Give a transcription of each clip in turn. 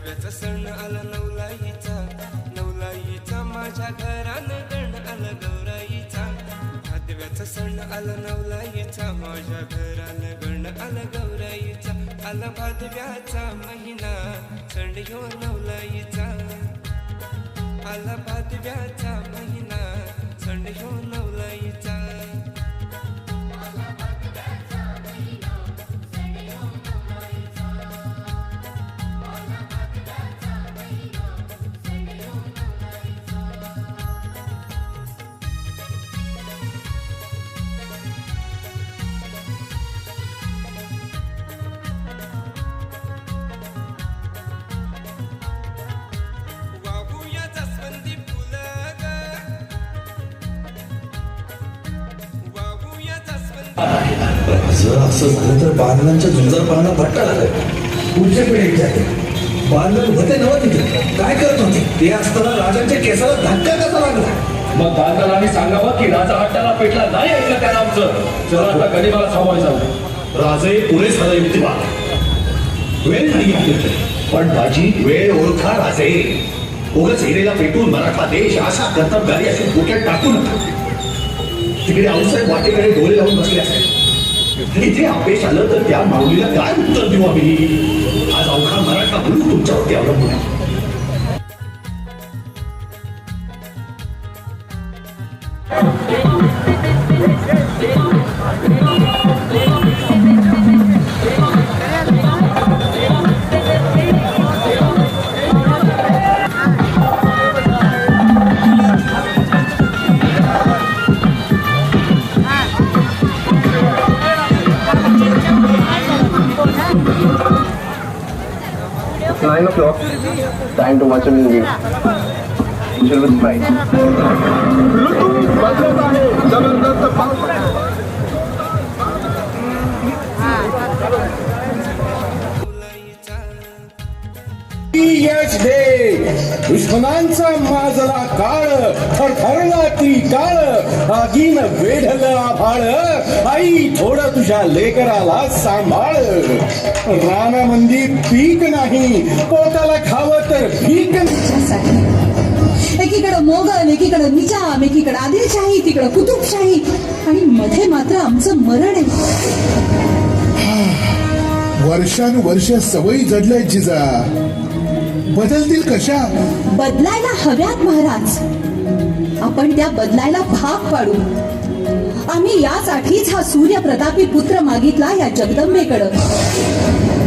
भादव्याचा सण आला नवलाईचा. नवलाईचा माझ्या घरानं गण आला गौराईचा. भादव्याचा सण आला नवलाईचा माझ्या घरानं गण आला गौराईचा. आला भादव्याचा महिना सण यो नवलाईचा. आला भादव्याचा जर असं झालं तर बांधवांच्या जुंजर पाहणं भट्टा झालं पुढच्या पिढीच्या बांधव होते नव्हते तिथे. काय करत होते? ते असताना राजांच्या केसाला धक्का कसा लागला? मग बांधवांनी सांगावं की राजा हट्टाला पेटला नाही ऐकलं त्या नामचं चला आता गणिमाला थांबवायचं जाऊ. राजे पुरे झालं युक्तिवाद वेळ नाही आपल्याकडे. पण बाजी वेळ ओळखा राजे. उगाच हिरेला पेटून मराठा देश अशा कर्तबगारी अशी डोक्यात टाकू नका. तिकडे आऊसाहेब वाटेकडे डोळे लावून बसले असेल इथे अपयश आलं तर त्या माऊलीला काय उत्तर देऊ आम्ही आज अवघा मराठा म्हणून तुमच्यावरती अवलंबून आहे Nine o'clock. Time to watch a movie. You shall be यश दे. दुश्मनांचा माजला काळ थरथरला ती काळ आगीन वेढल आभाळ. आई थोडं तुझ्या लेकराला सांभाळ. रानामंदी पीक नाही पोटाला खावं तर भीक नाही. एकीकडं मोगल एकीकडं निजाम एकीकडं आदिलशाही तिकडं कुतुबशाही. आणि मध्ये मात्र आमचं मरण आहे. वर्षानुवर्ष सवयी जडल्या जिजा बदलतील कशा? बदलायला हव्यात महाराज. आपण त्या बदलायला भाग पाडू. आम्ही यासाठीच हा सूर्य प्रतापी पुत्र मागितला या जगदंबेकडं.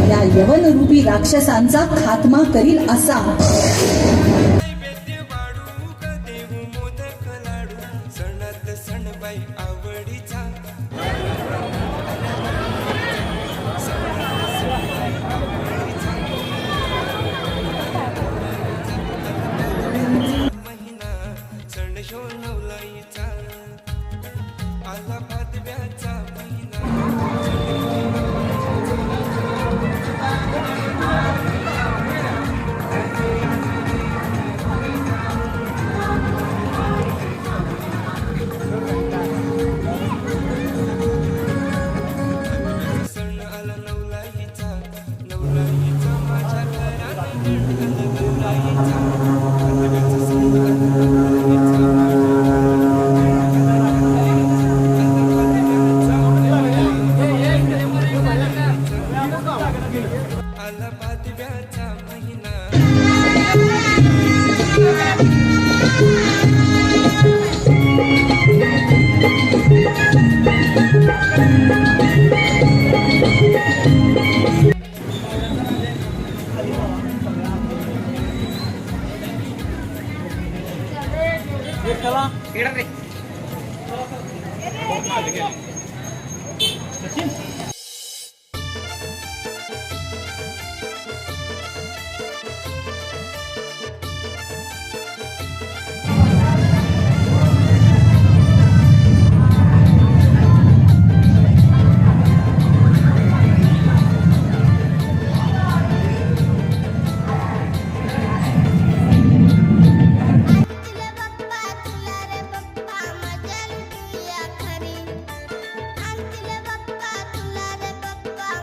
या यवन रूपी राक्षसांचा खात्मा करील असा. Get up there. Get